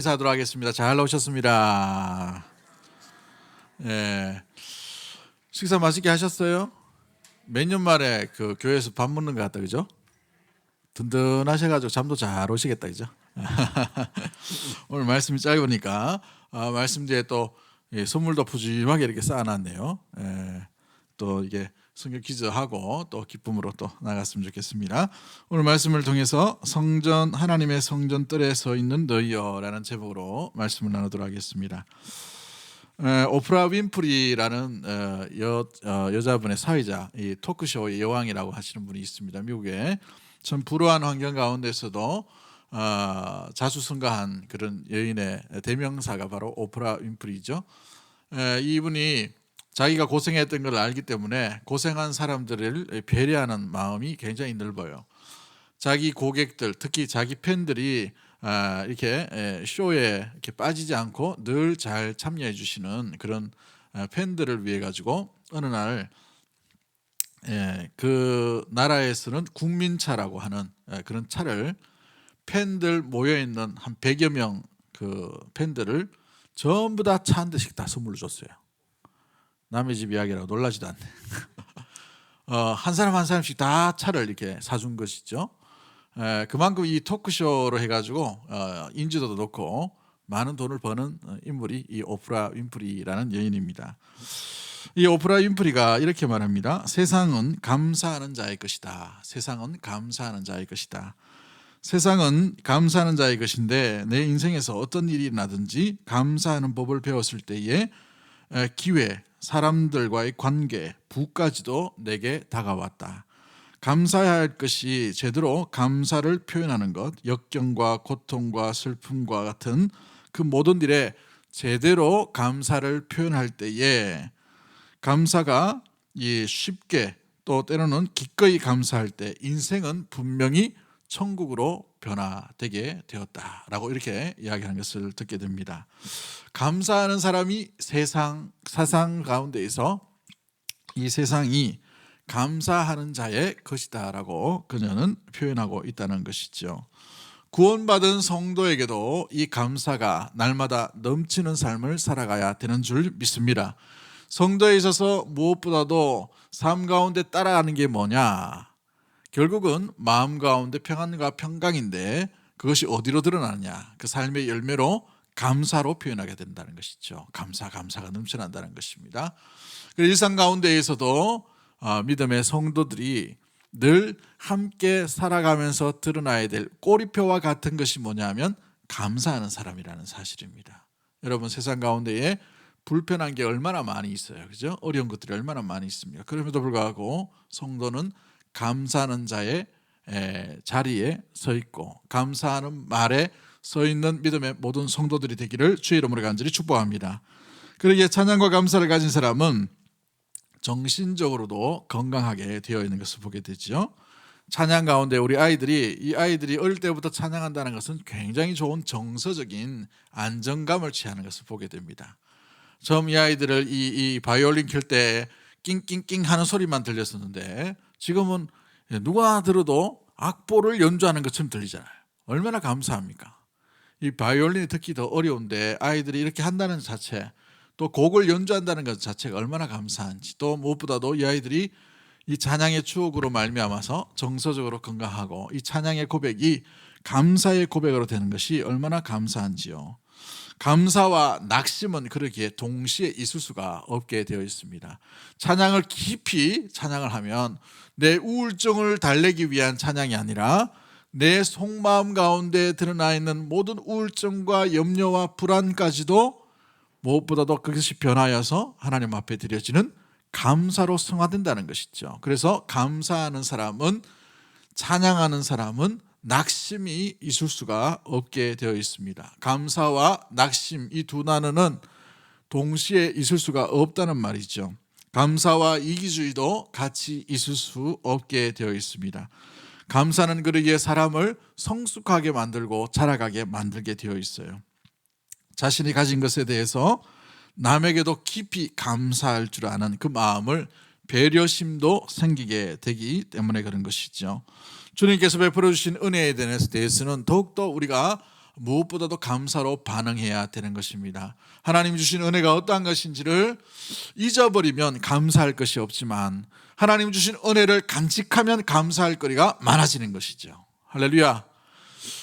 인사하도록 하겠습니다. 잘 나오셨습니다. 예. 식사 맛있게 하셨어요? 몇 년 만에 그 교회에서 밥 먹는 것 같다, 그죠? 든든하셔가지고 잠도 잘 오시겠다, 그죠? 오늘 말씀이 짧으니까 아, 말씀 뒤에 또 예, 선물도 푸짐하게 이렇게 쌓아놨네요. 예, 또 이게 성경 퀴즈하고 또 기쁨으로 또 나갔으면 좋겠습니다. 오늘 말씀을 통해서 성전 하나님의 성전 뜰에 서 있는 너희여라는 제목으로 말씀을 나누도록 하겠습니다. 에, 오프라 윈프리라는 어, 여 어, 여자분의 사회자, 이 토크쇼의 여왕이라고 하시는 분이 있습니다. 미국에 참 불우한 환경 가운데서도 어, 자수성가한 그런 여인의 대명사가 바로 오프라 윈프리죠. 에, 이분이 자기가 고생했던 걸 알기 때문에 고생한 사람들을 배려하는 마음이 굉장히 넓어요. 자기 고객들, 특히 자기 팬들이 아, 이렇게 에, 쇼에 이렇게 빠지지 않고 늘 잘 참여해 주시는 그런 아, 팬들을 위해 가지고 어느 날 예, 그 나라에서는 국민차라고 하는 예, 그런 차를 팬들 모여 있는 한 100여 명 그 팬들을 전부 다 차 한 대씩 다 선물로 줬어요. 남의 집 이야기라고 놀라지도 않네. 어, 한 사람 한 사람씩 다 차를 이렇게 사준 것이죠. 에, 그만큼 이 토크쇼로 해가지고 어, 인지도도 높고 많은 돈을 버는 어, 인물이 이 오프라 윈프리라는 여인입니다. 이 오프라 윈프리가 이렇게 말합니다. 세상은 감사하는 자의 것이다. 세상은 감사하는 자의 것이다. 세상은 감사하는 자의 것인데 내 인생에서 어떤 일이 일어나든지 감사하는 법을 배웠을 때에 에, 기회, 사람들과의 관계, 부까지도 내게 다가왔다. 감사해야 할 것이 제대로 감사를 표현하는 것, 역경과 고통과 슬픔과 같은 그 모든 일에 제대로 감사를 표현할 때에 감사가 이 쉽게 또 때로는 기꺼이 감사할 때 인생은 분명히 천국으로 변화되게 되었다라고 이렇게 이야기하는 것을 듣게 됩니다. 감사하는 사람이 세상 사상 가운데에서 이 세상이 감사하는 자의 것이다라고 그녀는 표현하고 있다는 것이죠. 구원받은 성도에게도 이 감사가 날마다 넘치는 삶을 살아가야 되는 줄 믿습니다. 성도에 있어서 무엇보다도 삶 가운데 따라가는 게 뭐냐? 결국은 마음 가운데 평안과 평강인데 그것이 어디로 드러나느냐? 그 삶의 열매로 감사로 표현하게 된다는 것이죠. 감사, 감사가 넘쳐난다는 것입니다. 일상 가운데에서도 어, 믿음의 성도들이 늘 함께 살아가면서 드러나야 될 꼬리표와 같은 것이 뭐냐면 감사하는 사람이라는 사실입니다. 여러분 세상 가운데에 불편한 게 얼마나 많이 있어요. 그죠? 어려운 것들이 얼마나 많이 있습니다. 그럼에도 불구하고 성도는 감사하는 자의 에, 자리에 서 있고 감사하는 말에 서 있는 믿음의 모든 성도들이 되기를 주의 이름으로 간절히 축복합니다. 그러기에 찬양과 감사를 가진 사람은 정신적으로도 건강하게 되어 있는 것을 보게 되죠. 찬양 가운데 우리 아이들이 이 아이들이 어릴 때부터 찬양한다는 것은 굉장히 좋은 정서적인 안정감을 취하는 것을 보게 됩니다. 처음 이 아이들을 이, 이 바이올린 켤때 낑낑낑 하는 소리만 들렸었는데 지금은 누가 들어도 악보를 연주하는 것처럼 들리잖아요. 얼마나 감사합니까? 이 바이올린이 특히 더 어려운데 아이들이 이렇게 한다는 자체 또 곡을 연주한다는 것 자체가 얼마나 감사한지 또 무엇보다도 이 아이들이 이 찬양의 추억으로 말미암아서 정서적으로 건강하고 이 찬양의 고백이 감사의 고백으로 되는 것이 얼마나 감사한지요. 감사와 낙심은 그러기에 동시에 있을 수가 없게 되어 있습니다. 찬양을 깊이 찬양을 하면 내 우울증을 달래기 위한 찬양이 아니라 내 속마음 가운데 드러나 있는 모든 우울증과 염려와 불안까지도 무엇보다도 그것이 변하여서 하나님 앞에 드려지는 감사로 승화된다는 것이죠. 그래서 감사하는 사람은 찬양하는 사람은 낙심이 있을 수가 없게 되어 있습니다. 감사와 낙심 이 두 단어는 동시에 있을 수가 없다는 말이죠. 감사와 이기주의도 같이 있을 수 없게 되어 있습니다. 감사는 그러기에 사람을 성숙하게 만들고 자라가게 만들게 되어 있어요. 자신이 가진 것에 대해서 남에게도 깊이 감사할 줄 아는 그 마음을 배려심도 생기게 되기 때문에 그런 것이죠. 주님께서 베풀어 주신 은혜에 대해서는 더욱더 우리가 무엇보다도 감사로 반응해야 되는 것입니다. 하나님 주신 은혜가 어떠한 것인지를 잊어버리면 감사할 것이 없지만 하나님 주신 은혜를 간직하면 감사할 거리가 많아지는 것이죠. 할렐루야.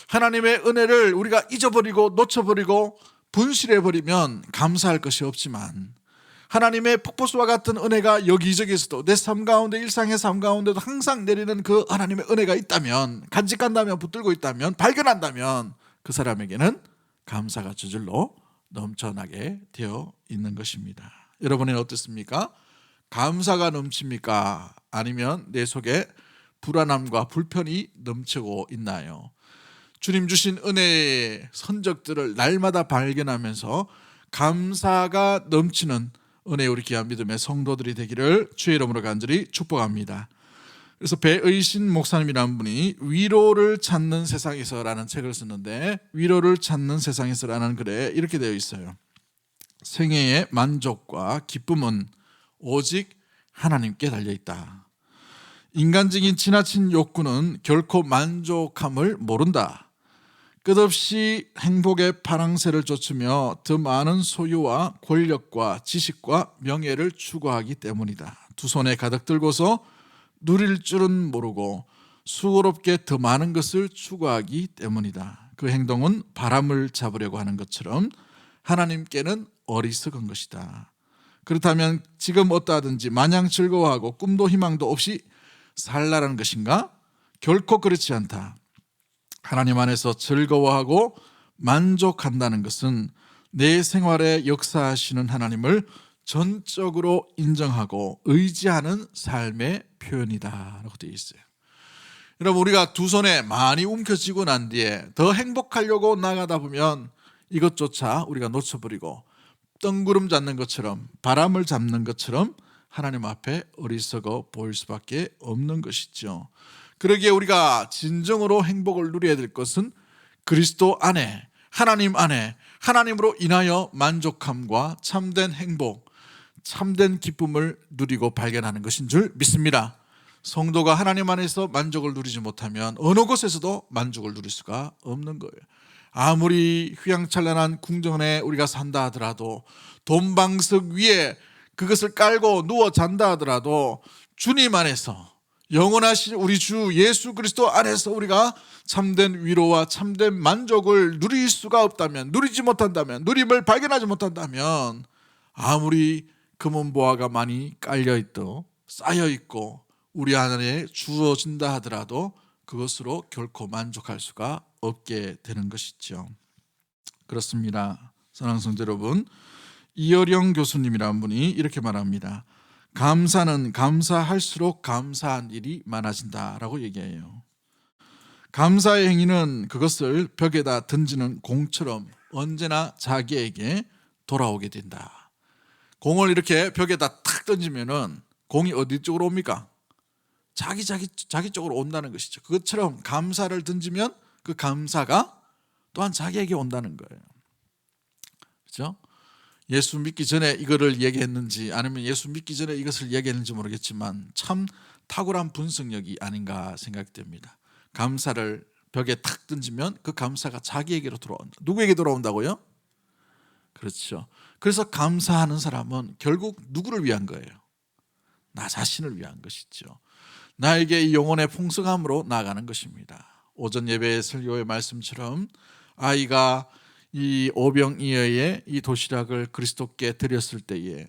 하나님의 은혜를 우리가 잊어버리고 놓쳐버리고 분실해버리면 감사할 것이 없지만 하나님의 폭포수와 같은 은혜가 여기저기에서도 내 삶 가운데 일상의 삶 가운데도 항상 내리는 그 하나님의 은혜가 있다면 간직한다면 붙들고 있다면 발견한다면 그 사람에게는 감사가 저절로 넘쳐나게 되어 있는 것입니다. 여러분은 어떻습니까? 감사가 넘칩니까? 아니면 내 속에 불안함과 불편이 넘치고 있나요? 주님 주신 은혜의 선적들을 날마다 발견하면서 감사가 넘치는 은혜 우리 귀한 믿음의 성도들이 되기를 주의 이름으로 간절히 축복합니다. 그래서 배의신 목사님이라는 분이 위로를 찾는 세상에서라는 책을 썼는데 위로를 찾는 세상에서라는 글에 이렇게 되어 있어요. 생애의 만족과 기쁨은 오직 하나님께 달려 있다. 인간적인 지나친 욕구는 결코 만족함을 모른다. 끝없이 행복의 파랑새를 쫓으며 더 많은 소유와 권력과 지식과 명예를 추구하기 때문이다. 두 손에 가득 들고서 누릴 줄은 모르고 수고롭게 더 많은 것을 추구하기 때문이다. 그 행동은 바람을 잡으려고 하는 것처럼 하나님께는 어리석은 것이다. 그렇다면 지금 어떠하든지 마냥 즐거워하고 꿈도 희망도 없이 살라는 것인가? 결코 그렇지 않다. 하나님 안에서 즐거워하고 만족한다는 것은 내 생활에 역사하시는 하나님을 전적으로 인정하고 의지하는 삶의 표현이다라고 되어 있어요. 여러분 우리가 두 손에 많이 움켜쥐고 난 뒤에 더 행복하려고 나가다 보면 이것조차 우리가 놓쳐버리고 뜬구름 잡는 것처럼 바람을 잡는 것처럼 하나님 앞에 어리석어 보일 수밖에 없는 것이죠. 그러기에 우리가 진정으로 행복을 누려야 될 것은 그리스도 안에 하나님 안에 하나님으로 인하여 만족함과 참된 행복, 참된 기쁨을 누리고 발견하는 것인 줄 믿습니다. 성도가 하나님 안에서 만족을 누리지 못하면 어느 곳에서도 만족을 누릴 수가 없는 거예요. 아무리 휘황찬란한 궁전에 우리가 산다 하더라도 돈방석 위에 그것을 깔고 누워 잔다 하더라도 주님 안에서 영원하신 우리 주 예수 그리스도 안에서 우리가 참된 위로와 참된 만족을 누릴 수가 없다면 누리지 못한다면 누림을 발견하지 못한다면 아무리 금은보화가 많이 깔려 있고 쌓여 있고 우리 안에 주어진다 하더라도 그것으로 결코 만족할 수가 없게 되는 것이죠. 그렇습니다. 사랑하는 성도 여러분, 이어령 교수님이라는 분이 이렇게 말합니다. 감사는 감사할수록 감사한 일이 많아진다라고 얘기해요. 감사의 행위는 그것을 벽에다 던지는 공처럼 언제나 자기에게 돌아오게 된다. 공을 이렇게 벽에다 탁 던지면은 공이 어디 쪽으로 옵니까? 자기 자기 자기 쪽으로 온다는 것이죠. 그것처럼 감사를 던지면 그 감사가 또한 자기에게 온다는 거예요. 그렇죠? 예수 믿기 전에 이거를 얘기했는지 아니면 예수 믿기 전에 이것을 얘기했는지 모르겠지만 참 탁월한 분석력이 아닌가 생각됩니다. 감사를 벽에 탁 던지면 그 감사가 자기에게로 돌아온다. 누구에게 돌아온다고요? 그렇죠. 그래서 감사하는 사람은 결국 누구를 위한 거예요? 나 자신을 위한 것이죠. 나에게 이 영혼의 풍성함으로 나아가는 것입니다. 오전 예배 설교의 말씀처럼 아이가 이 오병이어의 이 도시락을 그리스도께 드렸을 때에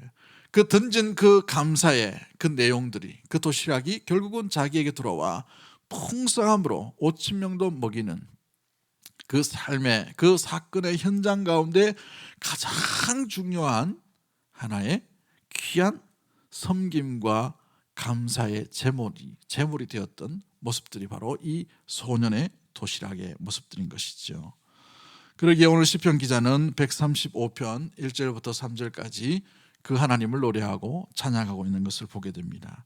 그 던진 그 감사의 그 내용들이 그 도시락이 결국은 자기에게 돌아와 풍성함으로 5천 명도 먹이는 그 삶의 그 사건의 현장 가운데 가장 중요한 하나의 귀한 섬김과 감사의 제물이 제물이 되었던 모습들이 바로 이 소년의 도시락의 모습들인 것이죠. 그러기에 오늘 시편 기자는 135편 1절부터 3절까지 그 하나님을 노래하고 찬양하고 있는 것을 보게 됩니다.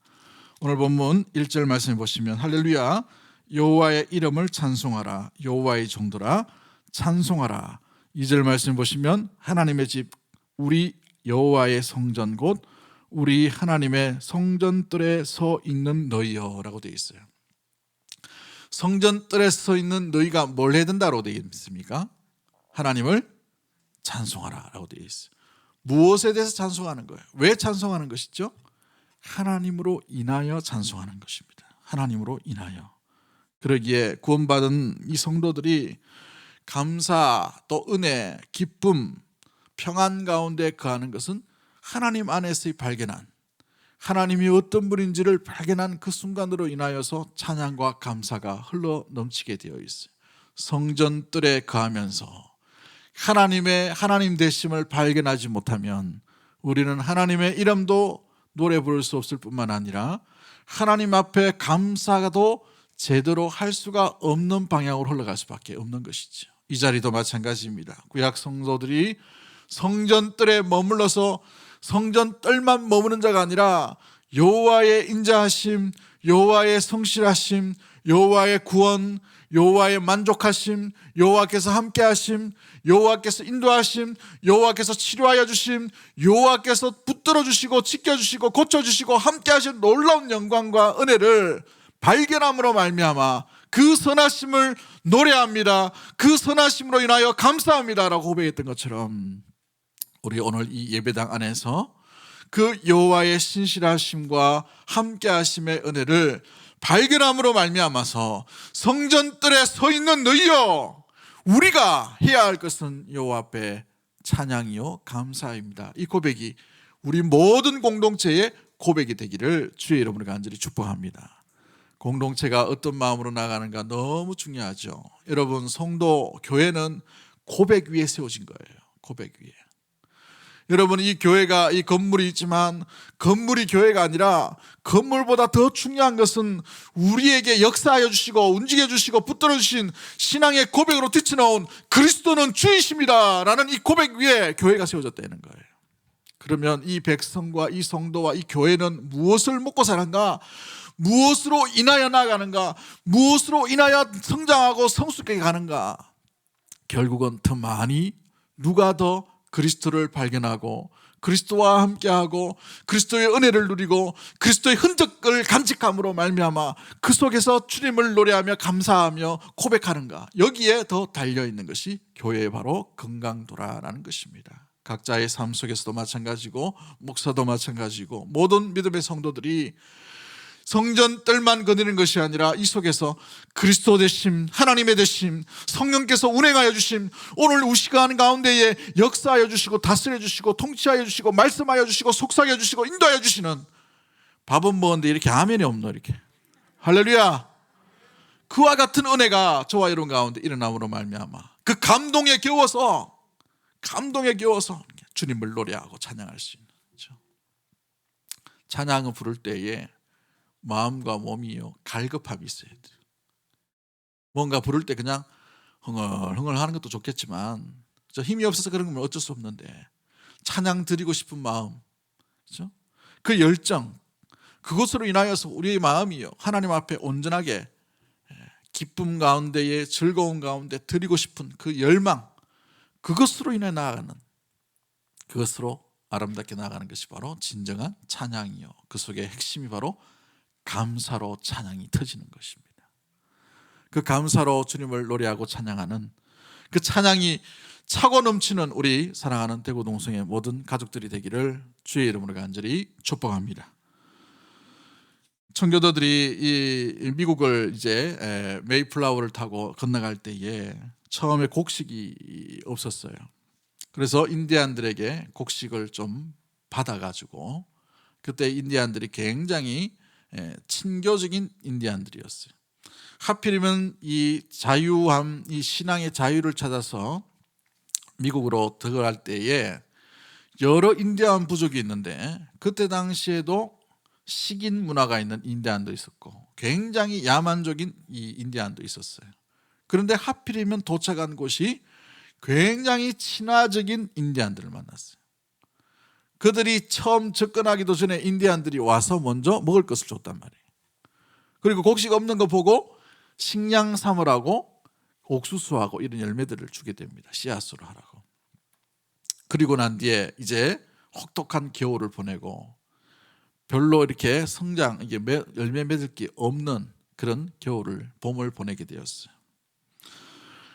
오늘 본문 1절 말씀해 보시면 할렐루야 여호와의 이름을 찬송하라 여호와의 종들아 찬송하라 2절 말씀 보시면 하나님의 집 우리 여호와의 성전 곧 우리 하나님의 성전 뜰에 서 있는 너희여라고 되어 있어요. 성전 뜰에 서 있는 너희가 뭘 해야 된다고 되어 있습니까? 하나님을 찬송하라라고 되어 있어요. 무엇에 대해서 찬송하는 거예요? 왜 찬송하는 것이죠? 하나님으로 인하여 찬송하는 것입니다. 하나님으로 인하여. 그러기에 구원받은 이 성도들이 감사 또 은혜, 기쁨, 평안 가운데 거하는 것은 하나님 안에서의 발견한 하나님이 어떤 분인지를 발견한 그 순간으로 인하여서 찬양과 감사가 흘러 넘치게 되어 있어요. 성전 뜰에 거하면서 하나님의 하나님 되심을 발견하지 못하면 우리는 하나님의 이름도 노래 부를 수 없을 뿐만 아니라 하나님 앞에 감사도 제대로 할 수가 없는 방향으로 흘러갈 수밖에 없는 것이죠. 이 자리도 마찬가지입니다. 구약 성도들이 성전 뜰에 머물러서 성전 뜰만 머무는 자가 아니라 여호와의 인자하심, 여호와의 성실하심, 여호와의 구원, 여호와의 만족하심, 여호와께서 함께하심, 여호와께서 인도하심, 여호와께서 치료하여 주심, 여호와께서 붙들어 주시고 지켜 주시고 고쳐 주시고 함께하신 놀라운 영광과 은혜를 발견함으로 말미암아 그 선하심을 노래합니다. 그 선하심으로 인하여 감사합니다라고 고백했던 것처럼 우리 오늘 이 예배당 안에서 그 여호와의 신실하심과 함께하심의 은혜를 발견함으로 말미암아서 성전 뜰에 서 있는 너희여 우리가 해야 할 것은 여호와 앞에 찬양이요 감사입니다. 이 고백이 우리 모든 공동체의 고백이 되기를 주의 이름으로 간절히 축복합니다. 공동체가 어떤 마음으로 나가는가 너무 중요하죠. 여러분 성도 교회는 고백 위에 세워진 거예요. 고백 위에. 여러분 이 교회가 이 건물이 있지만 건물이 교회가 아니라 건물보다 더 중요한 것은 우리에게 역사하여 주시고 움직여 주시고 붙들어 주신 신앙의 고백으로 뛰쳐나온 그리스도는 주이십니다라는 이 고백 위에 교회가 세워졌다는 거예요. 그러면 이 백성과 이 성도와 이 교회는 무엇을 먹고 사는가? 무엇으로 인하여 나가는가? 무엇으로 인하여 성장하고 성숙해 가는가? 결국은 더 많이 누가 더 그리스도를 발견하고 그리스도와 함께하고 그리스도의 은혜를 누리고 그리스도의 흔적을 간직함으로 말미암아 그 속에서 주님을 노래하며 감사하며 고백하는가 여기에 더 달려 있는 것이 교회의 바로 건강도라라는 것입니다. 각자의 삶 속에서도 마찬가지고 목사도 마찬가지고 모든 믿음의 성도들이 성전 뜰만 거니는 것이 아니라 이 속에서 그리스도 되심, 하나님의 되심, 성령께서 운행하여 주심, 오늘 우 시간 가운데에 역사하여 주시고 다스려 주시고 통치하여 주시고 말씀하여 주시고 속삭여 주시고 인도하여 주시는 밥은 먹었는데 이렇게 아멘이 없노 이렇게 할렐루야 그와 같은 은혜가 저와 여러분 가운데 일어남으로 말미암아 그 감동에 겨워서 감동에 겨워서 주님을 노래하고 찬양할 수 있는 거죠. 찬양을 부를 때에 마음과 몸이요 갈급함이 있어야 돼요. 뭔가 부를 때 그냥 흥얼흥얼 하는 것도 좋겠지만 저 힘이 없어서 그런 거면 어쩔 수 없는데 찬양 드리고 싶은 마음, 그렇죠? 그 열정 그것으로 인하여서 우리의 마음이요 하나님 앞에 온전하게 기쁨 가운데에 즐거운 가운데 드리고 싶은 그 열망 그것으로 인해 나아가는 그것으로 아름답게 나아가는 것이 바로 진정한 찬양이요 그 속에 핵심이 바로 감사로 찬양이 터지는 것입니다. 그 감사로 주님을 노래하고 찬양하는 그 찬양이 차고 넘치는 우리 사랑하는 대구 동성의 모든 가족들이 되기를 주의 이름으로 간절히 축복합니다. 청교도들이 이 미국을 이제 메이플라워를 타고 건너갈 때에 처음에 곡식이 없었어요. 그래서 인디안들에게 곡식을 좀 받아가지고 그때 인디안들이 굉장히 예, 친교적인 인디안들이었어요. 하필이면 이 자유함, 이 신앙의 자유를 찾아서 미국으로 들어갈 때에 여러 인디안 부족이 있는데 그때 당시에도 식인 문화가 있는 인디안도 있었고 굉장히 야만적인 이 인디안도 있었어요. 그런데 하필이면 도착한 곳이 굉장히 친화적인 인디안들을 만났어요. 그들이 처음 접근하기도 전에 인디안들이 와서 먼저 먹을 것을 줬단 말이에요. 그리고 곡식 없는 거 보고 식량 삼으라고 옥수수하고 이런 열매들을 주게 됩니다. 씨앗으로 하라고. 그리고 난 뒤에 이제 혹독한 겨울을 보내고 별로 이렇게 성장 이게 열매 맺을 게 없는 그런 겨울을 봄을 보내게 되었어요.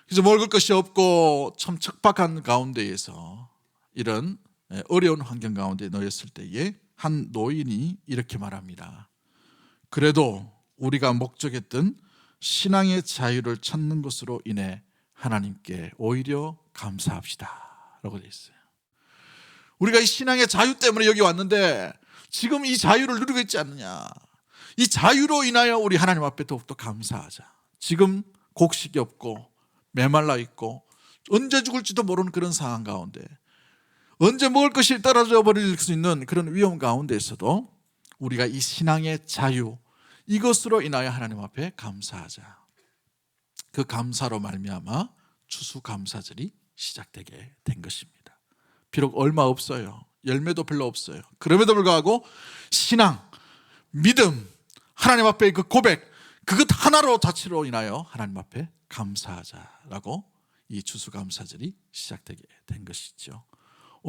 그래서 먹을 것이 없고 참 척박한 가운데에서 이런 예, 어려운 환경 가운데 놓였을 때에 한 노인이 이렇게 말합니다. 그래도 우리가 목적했던 신앙의 자유를 찾는 것으로 인해 하나님께 오히려 감사합시다 라고 되어 있어요. 우리가 이 신앙의 자유 때문에 여기 왔는데 지금 이 자유를 누리고 있지 않느냐. 이 자유로 인하여 우리 하나님 앞에 더욱더 감사하자. 지금 곡식이 없고 메말라 있고 언제 죽을지도 모르는 그런 상황 가운데 언제 먹을 것이 떨어져 버릴 수 있는 그런 위험 가운데에서도 우리가 이 신앙의 자유 이것으로 인하여 하나님 앞에 감사하자. 그 감사로 말미암아 추수 감사절이 시작되게 된 것입니다. 비록 얼마 없어요. 열매도 별로 없어요. 그럼에도 불구하고 신앙, 믿음, 하나님 앞에 그 고백 그것 하나로 자체로 인하여 하나님 앞에 감사하자라고 이 추수 감사절이 시작되게 된 것이죠.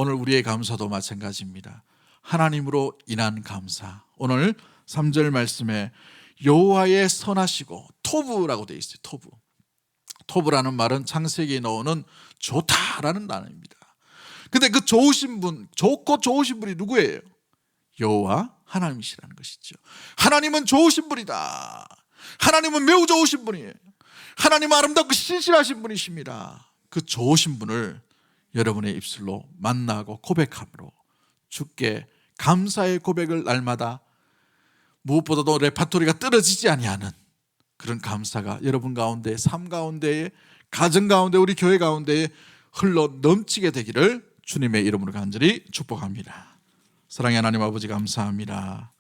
오늘 우리의 감사도 마찬가지입니다. 하나님으로 인한 감사. 오늘 3절 말씀에 여호와의 선하시고 토부라고 되어 있어요. 토부. 토부라는 말은 창세기에 나오는 좋다라는 단어입니다. 근데 그 좋으신 분, 좋고 좋으신 분이 누구예요? 여호와 하나님이시라는 것이죠. 하나님은 좋으신 분이다. 하나님은 매우 좋으신 분이에요. 하나님은 아름답고 신실하신 분이십니다. 그 좋으신 분을 여러분의 입술로 만나고 고백함으로 주께 감사의 고백을 날마다 무엇보다도 레파토리가 떨어지지 아니하는 그런 감사가 여러분 가운데 삶 가운데에 가정 가운데 우리 교회 가운데에 흘러 넘치게 되기를 주님의 이름으로 간절히 축복합니다. 사랑의 하나님 아버지 감사합니다.